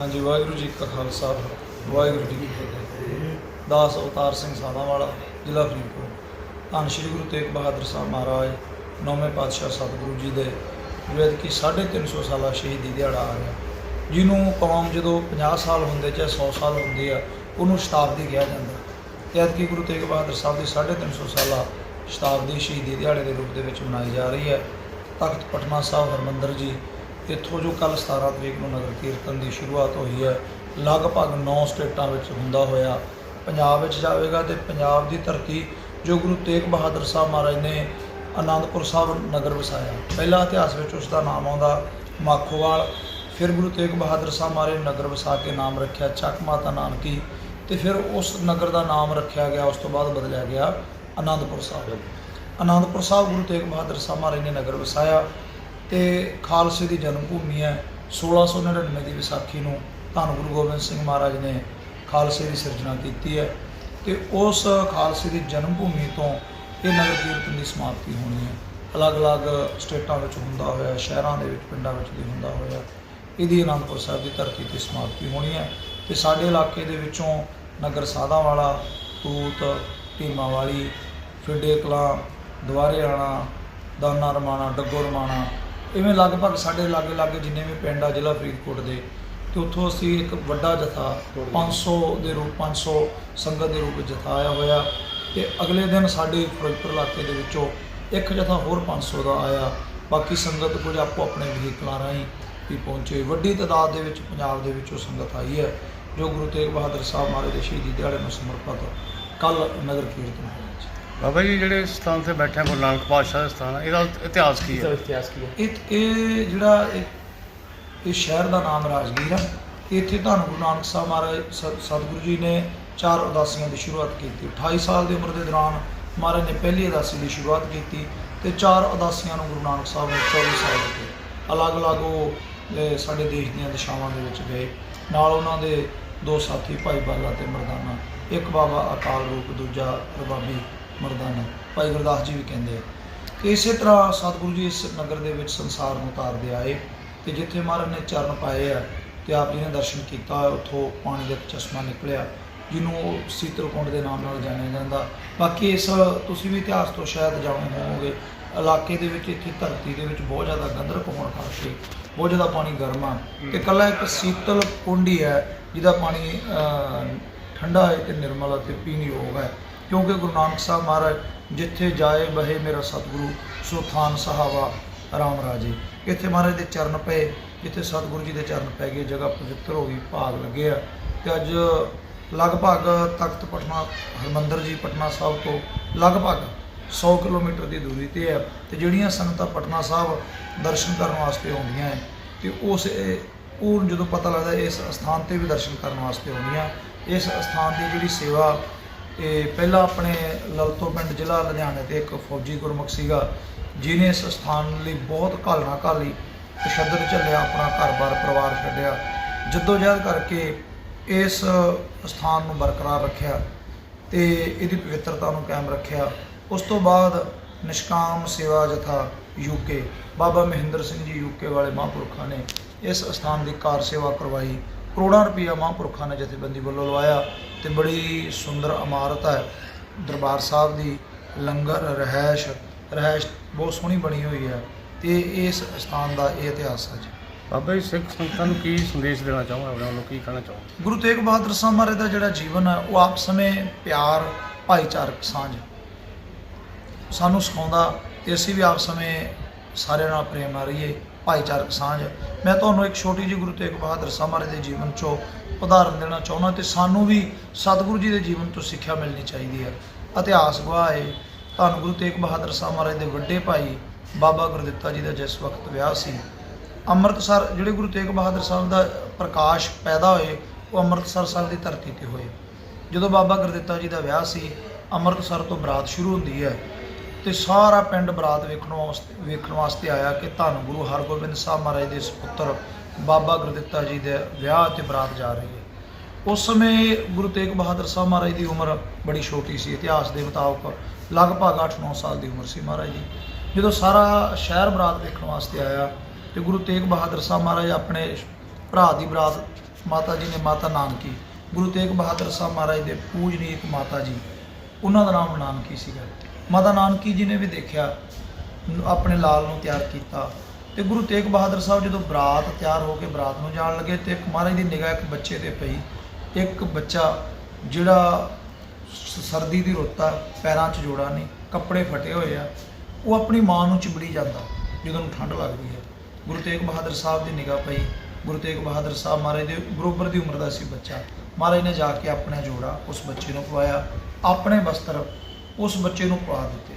ਹਾਂਜੀ, ਵਾਹਿਗੁਰੂ ਜੀ ਕਾ ਖਾਲਸਾ, ਵਾਹਿਗੁਰੂ ਜੀ ਕੀ ਫਤਿਹ। ਦਾਸ ਅਵਤਾਰ ਸਿੰਘ ਸਾਦਾਵਾਲਾ ਜ਼ਿਲ੍ਹਾ ਫਰੀਦਕੋਟ। ਧੰਨ ਸ਼੍ਰੀ ਗੁਰੂ ਤੇਗ ਬਹਾਦਰ ਸਾਹਿਬ ਮਹਾਰਾਜ, ਨੌਵੇਂ ਪਾਤਸ਼ਾਹ ਸਤਿਗੁਰੂ ਜੀ ਦੇ ਜਿਹੜੇ ਕਿ 350 ਸਾਲਾ ਸ਼ਹੀਦੀ ਦਿਹਾੜਾ ਆ ਰਿਹਾ। ਜਿਹਨੂੰ ਕੌਮ ਜਦੋਂ 50 ਸਾਲ ਹੁੰਦੇ ਚਾਹੇ 100 ਸਾਲ ਹੁੰਦੇ ਆ, ਉਹਨੂੰ ਸ਼ਤਾਬਦੀ ਕਿਹਾ ਜਾਂਦਾ। ਤੇ ਅੱਜ ਗੁਰੂ ਤੇਗ ਬਹਾਦਰ ਸਾਹਿਬ ਦੀ 350 ਸਾਲਾ ਸ਼ਤਾਬਦੀ ਸ਼ਹੀਦੀ ਦਿਹਾੜੇ ਦੇ ਰੂਪ ਦੇ ਵਿੱਚ ਮਨਾਈ ਜਾ ਰਹੀ ਹੈ। ਤਖਤ ਪਟਨਾ ਸਾਹਿਬ ਹਰਮੰਦਰ ਜੀ ਇੱਥੋਂ ਜੋ ਕੱਲ 17 ਤਰੀਕ ਨੂੰ ਨਗਰ ਕੀਰਤਨ ਦੀ ਸ਼ੁਰੂਆਤ ਹੋਈ ਹੈ ਲਗਭਗ 9 ਸਟੇਟਾਂ ਵਿੱਚ ਹੁੰਦਾ ਹੋਇਆ ਪੰਜਾਬ ਵਿੱਚ ਜਾਵੇਗਾ ਤੇ ਪੰਜਾਬ ਦੀ ਧਰਤੀ ਜੋ ਗੁਰੂ ਤੇਗ ਬਹਾਦਰ ਸਾਹਿਬ ਮਹਾਰਾਜ ਨੇ ਆਨੰਦਪੁਰ ਸਾਹਿਬ ਨਗਰ ਵਸਾਇਆ। ਪਹਿਲਾ ਇਤਿਹਾਸ ਵਿੱਚ ਉਸ ਦਾ ਨਾਮ ਆਉਂਦਾ ਮਾਖੋਵਾਲ ਫਿਰ ਗੁਰੂ ਤੇਗ ਬਹਾਦਰ ਸਾਹਿਬ ਮਹਾਰਾਜ ਨੇ ਨਗਰ ਵਸਾ ਕੇ ਨਾਮ ਰੱਖਿਆ ਚੱਕ ਮਾਤਾ ਨਾਨਕੀ ਤੇ ਫਿਰ ਉਸ ਨਗਰ ਦਾ ਨਾਮ ਰੱਖਿਆ ਗਿਆ ਉਸ ਤੋਂ ਬਾਅਦ ਬਦਲਿਆ ਗਿਆ ਆਨੰਦਪੁਰ ਸਾਹਿਬ। ਆਨੰਦਪੁਰ ਸਾਹਿਬ ਗੁਰੂ ਤੇਗ ਬਹਾਦਰ ਸਾਹਿਬ ਮਹਾਰਾਜ ਨੇ ਨਗਰ ਵਸਾਇਆ ਤੇ ਖਾਲਸੇ ਦੀ ਜਨਮ ਭੂਮੀ ਹੈ 1699 ਦੀ ਵਿਸਾਖੀ ਨੂੰ ਧੰਨ ਗੁਰੂ ਗੋਬਿੰਦ ਸਿੰਘ ਮਹਾਰਾਜ ਨੇ ਖਾਲਸੇ ਦੀ ਸਿਰਜਣਾ ਕੀਤੀ ਹੈ ਤੇ ਉਸ ਖਾਲਸੇ ਦੀ ਜਨਮ ਭੂਮੀ ਤੋਂ ਇਹ ਨਗਰ ਕੀਰਤਨ ਦੀ ਸਮਾਪਤੀ ਹੋਣੀ ਹੈ। ਅਲੱਗ-ਅਲੱਗ ਸਟੇਟਾਂ ਵਿੱਚ ਹੁੰਦਾ ਹੋਇਆ, ਸ਼ਹਿਰਾਂ ਦੇ ਵਿੱਚ, ਪਿੰਡਾਂ ਵਿੱਚ ਵੀ ਹੁੰਦਾ ਹੋਇਆ, ਇਹਦੀ ਅਨੰਦਪੁਰ ਸਾਹਿਬ ਦੀ ਧਰਤੀ ਤੇ ਸਮਾਪਤੀ ਹੋਣੀ ਹੈ ਤੇ ਸਾਡੇ ਇਲਾਕੇ ਦੇ ਵਿੱਚੋਂ ਨਗਰ ਸਾਦਾ ਵਾਲਾ ਤੂਤ ਢੀਮਾ ਵਾਲੀ ਫਿੱਡੇ ਕਲਾਂ ਦੁਆਰੇ ਆਣਾ ਦਾਨਾ ਰਮਾਣਾ, ਡੱਗੋ ਰਮਾਣਾ ਇਵੇਂ ਲਗਭਗ ਸਾਡੇ ਲਾਗੇ ਲਾਗੇ ਜਿੰਨੇ ਵੀ ਪਿੰਡ ਆ ਜ਼ਿਲ੍ਹਾ ਫਰੀਦਕੋਟ ਦੇ, ਤੇ ਉੱਥੋਂ ਅਸੀਂ ਇੱਕ ਵੱਡਾ ਜਥਾ 500 ਦੇ ਰੂਪ 500 ਸੰਗਤ ਦੇ ਰੂਪ ਵਿੱਚ ਜਥਾ ਆਇਆ ਹੋਇਆ। ਤੇ ਅਗਲੇ ਦਿਨ ਸਾਡੇ ਫਿਰੋਜ਼ਪੁਰ ਇਲਾਕੇ ਦੇ ਵਿੱਚੋਂ ਇੱਕ ਜਥਾ ਹੋਰ 500 ਦਾ ਆਇਆ। ਬਾਕੀ ਸੰਗਤ ਕੁਝ ਆਪੋ ਆਪਣੇ ਵਹੀਕਲਾਂ ਰਾਹੀਂ ਵੀ ਪਹੁੰਚੇ। ਵੱਡੀ ਤਾਦਾਦ ਦੇ ਵਿੱਚ ਪੰਜਾਬ ਦੇ ਵਿੱਚੋਂ ਸੰਗਤ ਆਈ ਹੈ, ਜੋ ਗੁਰੂ ਤੇਗ ਬਹਾਦਰ ਸਾਹਿਬ ਮਹਾਰਾਜ ਦੇ ਸ਼ਹੀਦੀ ਦਿਹਾੜੇ ਨੂੰ ਸਮਰਪਿਤ ਕੱਲ ਨਗਰ ਕੀਰਤਨ ਹੋਇਆ ਜੀ। ਬਾਬਾ ਜੀ ਜਿਹੜੇ ਸਥਾਨ ਤੇ ਬੈਠੇ ਆ ਗੁਰੂ ਨਾਨਕ ਪਾਤਸ਼ਾਹ ਦਾ ਸਥਾਨ ਇਹਦਾ ਇਤਿਹਾਸ ਕੀ ਹੈ? ਇਤਿਹਾਸ ਕੀ ਹੈ? ਇਹ ਇਹ ਜਿਹੜਾ ਇਹ- ਇਹ ਸ਼ਹਿਰ ਦਾ ਨਾਮ ਰਾਜਗੀਰ ਹੈ ਇੱਥੇ ਧੰਨ ਗੁਰੂ ਨਾਨਕ ਸਾਹਿਬ ਮਹਾਰਾਜ ਸ- ਸਤਿਗੁਰੂ ਜੀ ਨੇ ਚਾਰ ਉਦਾਸੀਆਂ ਦੀ ਸ਼ੁਰੂਆਤ ਕੀਤੀ। 28 ਸਾਲ ਦੀ ਉਮਰ ਦੇ ਦੌਰਾਨ ਮਹਾਰਾਜ ਨੇ ਪਹਿਲੀ ਉਦਾਸੀ ਦੀ ਸ਼ੁਰੂਆਤ ਕੀਤੀ ਤੇ ਚਾਰ ਉਦਾਸੀਆਂ ਨੂੰ ਗੁਰੂ ਨਾਨਕ ਸਾਹਿਬ ਨੇ 24 ਸਾਲ ਦਿੱਤੇ। ਅਲੱਗ-ਅਲੱਗ ਉਹ ਅਹ, ਸਾਡੇ ਦੇਸ਼ ਦੀਆਂ ਦਿਸ਼ਾਵਾਂ ਦੇ ਵਿੱਚ ਗਏ। ਨਾਲ ਉਹਨਾਂ ਦੇ ਦੋ ਸਾਥੀ ਭਾਈ ਬਾਲਾ ਤੇ ਮਰਦਾਨਾ। ਇੱਕ ਬਾਬਾ ਅਕਾਲ ਰੂਪ ਦੂਜਾ ਰਬਾਬੀ ਮਰਦਾਨਾ ਭਾਈ ਗੁਰਦਾਸ ਜੀ ਵੀ ਕਹਿੰਦੇ ਆ ਤੇ ਇਸੇ ਤਰ੍ਹਾਂ ਸਤਿਗੁਰੂ ਜੀ ਇਸ ਨਗਰ ਦੇ ਵਿੱਚ ਸੰਸਾਰ ਨੂੰ ਉਤਾਰਦੇ ਆਏ ਤੇ ਜਿੱਥੇ ਮਹਾਰਾਜ ਨੇ ਚਰਨ ਪਾਏ ਆ ਤੇ ਆਪ ਜੀ ਨੇ ਦਰਸ਼ਨ ਕੀਤਾ ਉੱਥੋਂ ਪਾਣੀ ਦਾ ਚਸ਼ਮਾ ਨਿਕਲਿਆ ਜਿਹਨੂੰ ਸੀਤਲਕੁੰਡ ਦੇ ਨਾਮ ਨਾਲ ਜਾਣਿਆ ਜਾਂਦਾ। ਬਾਕੀ ਇਸ ਤੁਸੀਂ ਵੀ ਇਤਿਹਾਸ ਤੋਂ ਸ਼ਾਇਦ ਜਾਣੂ ਹੋਵੋਗੇ ਇਲਾਕੇ ਦੇ ਵਿੱਚ ਇੱਥੇ ਧਰਤੀ ਦੇ ਵਿੱਚ ਬਹੁਤ ਜ਼ਿਆਦਾ ਗੰਧਰਕ ਹੋਣ ਕਰਕੇ ਬਹੁਤ ਜ਼ਿਆਦਾ ਪਾਣੀ ਗਰਮ ਆ। ਤੇ ਕੱਲਾ ਇੱਕ ਸੀਤਲ ਕੁੰਡ ਹੀ ਹੈ ਜਿਹਦਾ ਪਾਣੀ ਠੰਡਾ ਹੈ ਤੇ ਨਿਰਮਲ ਅਤੇ ਪੀਣ ਯੋਗ ਹੈ। ਕਿਉਂਕਿ ਗੁਰੂ ਨਾਨਕ ਸਾਹਿਬ ਮਹਾਰਾਜ ਜਿੱਥੇ ਜਾਏ ਬਹੇ ਮੇਰਾ ਸਤਿਗੁਰੂ, ਸੋ ਥਾਨ ਸਹਾਵਾ ਰਾਮ ਰਾਜੇ। ਇੱਥੇ ਮਹਾਰਾਜ ਦੇ ਚਰਨ ਪਏ, ਜਿੱਥੇ ਸਤਿਗੁਰੂ ਜੀ ਦੇ ਚਰਨ ਪੈ ਗਏ, ਜਗ੍ਹਾ ਪਵਿੱਤਰ ਹੋ ਗਈ, ਭਾਗ ਲੱਗੇ ਆ। ਤੇ ਅੱਜ ਲਗਭਗ ਤਖਤ ਪਟਨਾ, ਹਰਮੰਦਰ ਜੀ ਪਟਨਾ ਸਾਹਿਬ ਤੋਂ ਲਗਭਗ 100 ਕਿਲੋਮੀਟਰ ਦੀ ਦੂਰੀ ਤੇ ਹੈ ਤੇ ਜਿਹੜੀਆਂ ਸੰਗਤਾਂ ਪਟਨਾ ਸਾਹਿਬ ਦਰਸ਼ਨ ਕਰਨ ਵਾਸਤੇ ਆਉਂਦੀਆਂ ਹੈ ਤੇ ਉਸ ਉਹ ਜਦੋਂ ਪਤਾ ਲੱਗਦਾ ਇਸ ਸਥਾਨ ਤੇ ਵੀ ਦਰਸ਼ਨ ਕਰਨ ਵਾਸਤੇ ਆਉਂਦੀਆਂ। ਇਸ ਸਥਾਨ ਦੀ ਜਿਹੜੀ ਸੇਵਾ ਇਹ ਪਹਿਲਾਂ ਆਪਣੇ ਲਲਤੋ ਪਿੰਡ ਜ਼ਿਲ੍ਹਾ ਲੁਧਿਆਣੇ ਤੇ ਇੱਕ ਫੌਜੀ ਗੁਰਮੁਖ ਸੀਗਾ ਜਿਨੇ ਇਸ ਸਥਾਨ ਲਈ ਬਹੁਤ ਘਾਲਣਾ ਘਾਲੀ ਤਸ਼ੱਦਦ ਝੱਲਿਆ ਆਪਣਾ ਘਰ-ਬਾਰ, ਪਰਿਵਾਰ ਛੱਡਿਆ। ਜਦੋਜਹਿਦ ਕਰਕੇ ਇਸ ਸਥਾਨ ਨੂੰ ਬਰਕਰਾਰ ਰੱਖਿਆ ਤੇ ਇਹਦੀ ਪਵਿੱਤਰਤਾ ਨੂੰ ਕਾਇਮ ਰੱਖਿਆ, ਉਸ ਤੋਂ ਬਾਅਦ ਨਿਸ਼ਕਾਮ ਸੇਵਾ ਜਥਾ ਯੂਕੇ ਬਾਬਾ ਮਹਿੰਦਰ ਸਿੰਘ ਜੀ ਯੂਕੇ ਵਾਲੇ ਮਹਾਂਪੁਰਖਾਂ ਨੇ ਇਸ ਸਥਾਨ ਦੀ ਕਾਰ ਸੇਵਾ ਕਰਵਾਈ। ਕਰੋੜਾਂ ਰੁਪਈਆ ਮਹਾਂਪੁਰਖਾਂ ਨੇ ਜਥੇਬੰਦੀ ਵੱਲੋਂ ਲਵਾਇਆ। ਤੇ ਬੜੀ ਸੁੰਦਰ ਇਮਾਰਤ ਹੈ। ਦਰਬਾਰ ਸਾਹਿਬ ਦੀ ਲੰਗਰ ਰਹਿائش ਰਹਿائش ਬਹੁਤ ਸੋਹਣੀ ਬਣੀ ਹੋਈ ਹੈ। ਤੇ ਇਸ ਸਥਾਨ ਦਾ ਇਹ ਇਤਿਹਾਸ ਹੈ ਜੀ। ਬਾਬਾ ਜੀ ਸਿੱਖ ਸੰਗਤਾਂ ਨੂੰ ਕੀ ਸੰਦੇਸ਼ ਦੇਣਾ ਚਾਹੁੰਦਾ ਉਹਨਾਂ ਨੂੰ ਕੀ ਕਹਿਣਾ ਚਾਹੁੰਦਾ ਗੁਰੂ ਤੇਗ ਬਹਾਦਰ ਸਾਹਿਬ ਮਹਾਰਾਜ ਦਾ ਜਿਹੜਾ ਜੀਵਨ ਹੈ ਉਹ ਆਪ ਸਮੇਂ ਪਿਆਰ ਭਾਈਚਾਰਕ ਸਾਂਝ। ਸਾਨੂੰ ਸਿਖਾਉਂਦਾ ਤੇ ਅਸੀਂ ਵੀ ਆਪ ਸਮੇਂ ਸਾਰਿਆਂ ਨਾਲ ਪ੍ਰੇਮ ਨਾਲ ਰਹੀਏ ਭਾਈਚਾਰਕ ਸਾਂਝ। ਮੈਂ ਤੁਹਾਨੂੰ ਇੱਕ ਛੋਟੀ ਜਿਹੀ ਗੁਰੂ ਤੇਗ ਬਹਾਦਰ ਸਾਹਿਬ ਮਹਾਰਾਜ ਦੇ ਜੀਵਨ 'ਚੋਂ ਉਦਾਹਰਨ ਦੇਣਾ ਚਾਹੁੰਦਾ ਤੇ ਸਾਨੂੰ ਵੀ ਸਤਿਗੁਰੂ ਜੀ ਦੇ ਜੀਵਨ ਤੋਂ ਸਿੱਖਿਆ ਮਿਲਣੀ ਚਾਹੀਦੀ ਹੈ। ਇਤਿਹਾਸ ਗਵਾਹ ਹੈ ਧੰਨ ਗੁਰੂ ਤੇਗ ਬਹਾਦਰ ਸਾਹਿਬ ਮਹਾਰਾਜ ਦੇ ਵੱਡੇ ਭਾਈ ਬਾਬਾ ਗੁਰਦਿੱਤਾ ਜੀ ਦਾ ਜਿਸ ਵਕਤ ਵਿਆਹ ਸੀ। ਅੰਮ੍ਰਿਤਸਰ, ਜਿਹੜੇ ਗੁਰੂ ਤੇਗ ਬਹਾਦਰ ਸਾਹਿਬ ਦਾ ਪ੍ਰਕਾਸ਼ ਪੈਦਾ ਹੋਏ, ਉਹ ਅੰਮ੍ਰਿਤਸਰ ਸਾਹਿਬ ਦੀ ਧਰਤੀ ਤੇ ਹੋਏ। ਜਦੋਂ ਬਾਬਾ ਗੁਰਦਿੱਤਾ ਜੀ ਦਾ ਵਿਆਹ ਸੀ, ਅੰਮ੍ਰਿਤਸਰ ਤੋਂ ਬਰਾਤ ਸ਼ੁਰੂ ਹੁੰਦੀ ਹੈ ਤੇ ਸਾਰਾ ਪਿੰਡ ਬਰਾਤ ਵੇਖਣ ਵਾਸਤੇ ਵੇਖਣ ਵਾਸਤੇ ਆਇਆ ਕਿ ਧੰਨ ਗੁਰੂ ਹਰਗੋਬਿੰਦ ਸਾਹਿਬ ਮਹਾਰਾਜ ਦੇ ਸੁਪੁੱਤਰ ਬਾਬਾ ਗੁਰਦਿੱਤਾ ਜੀ ਦੇ ਵਿਆਹ ਤੇ ਬਰਾਤ ਜਾ ਰਹੀ ਹੈ। ਉਸ ਸਮੇਂ ਗੁਰੂ ਤੇਗ ਬਹਾਦਰ ਸਾਹਿਬ ਮਹਾਰਾਜ ਦੀ ਉਮਰ ਬੜੀ ਛੋਟੀ ਸੀ, ਇਤਿਹਾਸ ਦੇ ਮੁਤਾਬਕ ਲਗਭਗ 8-9 ਸਾਲ ਦੀ ਉਮਰ ਸੀ ਮਹਾਰਾਜ ਦੀ। ਜਦੋਂ ਸਾਰਾ ਸ਼ਹਿਰ ਬਰਾਤ ਦੇਖਣ ਵਾਸਤੇ ਆਇਆ ਤੇ ਗੁਰੂ ਤੇਗ ਬਹਾਦਰ ਸਾਹਿਬ ਮਹਾਰਾਜ ਆਪਣੇ ਭਰਾ ਦੀ ਬਰਾਤ ਮਾਤਾ ਜੀ ਨੇ ਮਾਤਾ ਨਾਨਕੀ, ਗੁਰੂ ਤੇਗ ਬਹਾਦਰ ਸਾਹਿਬ ਮਹਾਰਾਜ ਦੇ ਪੂਜਨੀਕ ਮਾਤਾ ਜੀ, ਉਹਨਾਂ ਦਾ ਨਾਮ ਨਾਨਕੀ ਸੀਗਾ। ਮਾਤਾ ਨਾਨਕੀ ਜੀ ਨੇ ਵੀ ਦੇਖਿਆ, ਆਪਣੇ ਲਾਲ ਨੂੰ ਤਿਆਰ ਕੀਤਾ। ਤੇ ਗੁਰੂ ਤੇਗ ਬਹਾਦਰ ਸਾਹਿਬ ਜਦੋਂ ਬਰਾਤ ਤਿਆਰ ਹੋ ਕੇ ਬਰਾਤ ਨੂੰ ਜਾਣ ਲੱਗੇ ਤੇ ਇੱਕ ਮਹਾਰਾਜ ਦੀ ਨਿਗਾਹ ਇੱਕ ਬੱਚੇ ਤੇ ਪਈ, ਇੱਕ ਬੱਚਾ ਜਿਹੜਾ ਸਰਦੀ ਦੀ ਰੁੱਤ ਆ, ਪੈਰਾਂ 'ਚ ਜੋੜਾ ਨਹੀਂ, ਕੱਪੜੇ ਫਟੇ ਹੋਏ ਆ, ਉਹ ਆਪਣੀ ਮਾਂ ਨੂੰ ਚਿਬੜੀ ਜਾਂਦਾ ਜਦੋਂ ਉਹਨੂੰ ਠੰਡ ਲੱਗਦੀ ਹੈ। ਗੁਰੂ ਤੇਗ ਬਹਾਦਰ ਸਾਹਿਬ ਦੀ ਨਿਗਾਹ ਪਈ, ਗੁਰੂ ਤੇਗ ਬਹਾਦਰ ਸਾਹਿਬ ਮਹਾਰਾਜ ਦੇ ਬਰੋਬਰ ਦੀ ਉਮਰ ਦਾ ਸੀ ਬੱਚਾ। ਮਹਾਰਾਜ ਨੇ ਜਾ ਕੇ ਆਪਣਾ ਜੋੜਾ ਉਸ ਬੱਚੇ ਨੂੰ ਪਵਾਇਆ ਆਪਣੇ ਵਸਤਰ ਉਸ ਬੱਚੇ ਨੂੰ ਪਵਾ ਦਿੱਤੇ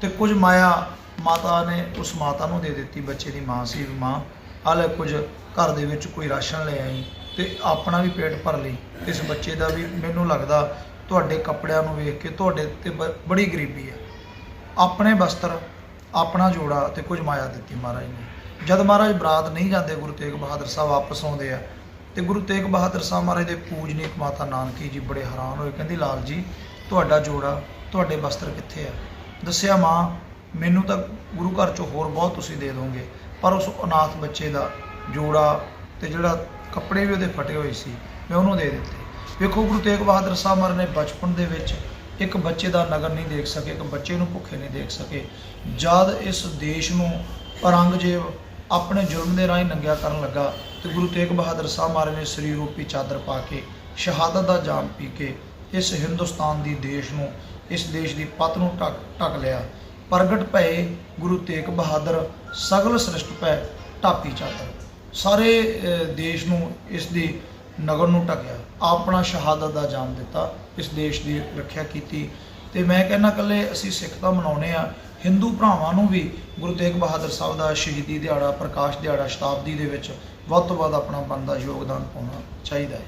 ਤੇ ਕੁਝ ਮਾਇਆ ਮਾਤਾ ਨੇ ਉਸ ਮਾਤਾ ਨੂੰ ਦੇ ਦਿੱਤੀ ਬੱਚੇ ਦੀ ਮਾਂ ਸੀ, ਵੀ ਮਾਂ ਹਾਲੇ ਕੁਝ ਘਰ ਦੇ ਵਿੱਚ ਕੋਈ ਰਾਸ਼ਨ ਲੈ ਆਈ ਤੇ ਆਪਣਾ ਵੀ ਪੇਟ ਭਰ ਲਈ। ਇਸ ਬੱਚੇ ਦਾ ਵੀ ਮੈਨੂੰ ਲੱਗਦਾ ਤੁਹਾਡੇ ਕੱਪੜਿਆਂ ਨੂੰ ਵੇਖ ਕੇ ਤੁਹਾਡੇ ਤੇ ਬ- ਬੜੀ ਗਰੀਬੀ ਹੈ। ਆਪਣੇ ਵਸਤਰ ਆਪਣਾ ਜੋੜਾ ਤੇ ਕੁਝ ਮਾਇਆ ਦਿੱਤੀ ਮਹਾਰਾਜ ਨੇ। ਜਦ ਮਹਾਰਾਜ ਬਰਾਤ ਨਹੀਂ ਜਾਂਦੇ, ਗੁਰੂ ਤੇਗ ਬਹਾਦਰ ਸਾਹਿਬ ਵਾਪਸ ਆਉਂਦੇ ਆ, ਤੇ ਗੁਰੂ ਤੇਗ ਬਹਾਦਰ ਸਾਹਿਬ ਮਹਾਰਾਜ ਦੇ ਪੂਜਨੀਕ ਮਾਤਾ ਨਾਨਕੀ ਜੀ ਬੜੇ ਹੈਰਾਨ ਹੋਏ, ਕਹਿੰਦੀ, ਲਾਲ ਜੀ, ਤੁਹਾਡਾ ਜੋੜਾ, ਤੁਹਾਡੇ ਵਸਤਰ ਕਿੱਥੇ ਆ? ਦੱਸਿਆ, ਮਾਂ ਮੈਨੂੰ ਤਾਂ ਗੁਰੂ ਘਰ ਚੋਂ ਹੋਰ ਬਹੁਤ ਤੁਸੀਂ ਦੇ ਦੋਗੇ। ਪਰ ਉਸ ਅਨਾਥ ਬੱਚੇ ਦਾ ਜੋੜਾ ਤੇ ਜਿਹੜਾ ਕੱਪੜੇ ਵੀ ਉਹਦੇ ਫਟੇ ਹੋਏ ਸੀ, ਮੈਂ ਉਹਨੂੰ ਦੇ ਦਿੱਤੇ। ਵੇਖੋ, ਗੁਰੂ ਤੇਗ ਬਹਾਦਰ ਸਾਹਿਬ ਮਹਾਰਾਜ ਨੇ ਬਚਪਨ ਦੇ ਵਿੱਚ ਇੱਕ ਬੱਚੇ ਦਾ ਨਗਰ ਨਹੀਂ ਦੇਖ ਸਕੇ, ਇੱਕ ਬੱਚੇ ਨੂੰ ਭੁੱਖੇ ਨਹੀਂ ਦੇਖ ਸਕੇ। ਜਦ ਇਸ ਦੇਸ਼ ਨੂੰ ਔਰੰਗਜ਼ੇਬ ਆਪਣੇ ਜ਼ੁਲਮ ਦੇ ਰਾਹੀਂ ਨੰਗਿਆ ਕਰਨ ਲੱਗਾ, ਤੇ ਗੁਰੂ ਤੇਗ ਬਹਾਦਰ ਸਾਹਿਬ ਮਹਾਰਾਜ ਨੇ ਸਰੀਰ ਰੂਪੀ ਚਾਦਰ ਪਾ ਕੇ, ਸ਼ਹਾਦਤ ਦਾ ਜਾਮ ਪੀ ਕੇ, ਇਸ ਹਿੰਦੁਸਤਾਨ ਦੀ ਦੇਸ਼ ਨੂੰ, ਇਸ ਦੇਸ਼ ਦੀ ਪਤ ਨੂੰ ਢੱਕ ਢੱਕ ਲਿਆ। ਪ੍ਰਗਟ ਪਏ ਗੁਰੂ ਤੇਗ ਬਹਾਦਰ ਸਗਲ ਸ੍ਰਿਸ਼ਟ ਪੈ ਢਾਪੀ ਚਾਦਰ ਸਾਰੇ ਦੇਸ਼ ਨੂੰ ਇਸ ਦੀ ਨਗਰ ਨੂੰ ਢਕਿਆ। ਆਪਣਾ ਸ਼ਹਾਦਤ ਦਾ ਜਾਮ ਦਿੱਤਾ, ਇਸ ਦੇਸ਼ ਦੀ ਰੱਖਿਆ ਕੀਤੀ। ਤੇ ਮੈਂ ਕਹਿੰਦਾ ਕੱਲੇ ਅਸੀਂ ਸਿੱਖ ਤਾਂ ਮਨਾਉਨੇ ਆ ਹਿੰਦੂ ਭਰਾਵਾਂ ਨੂੰ ਵੀ ਗੁਰੂ ਤੇਗ ਬਹਾਦਰ ਸਾਹਿਬ ਦਾ ਸ਼ਹੀਦੀ ਦਿਹਾੜਾ, ਪ੍ਰਕਾਸ਼ ਦਿਹਾੜਾ, ਸ਼ਤਾਬਦੀ ਦੇ ਵਿੱਚ ਵੱਧ ਤੋਂ ਵੱਧ ਆਪਣਾ ਬਣਦਾ ਯੋਗਦਾਨ ਪਾਉਣਾ ਚਾਹੀਦਾ ਹੈ।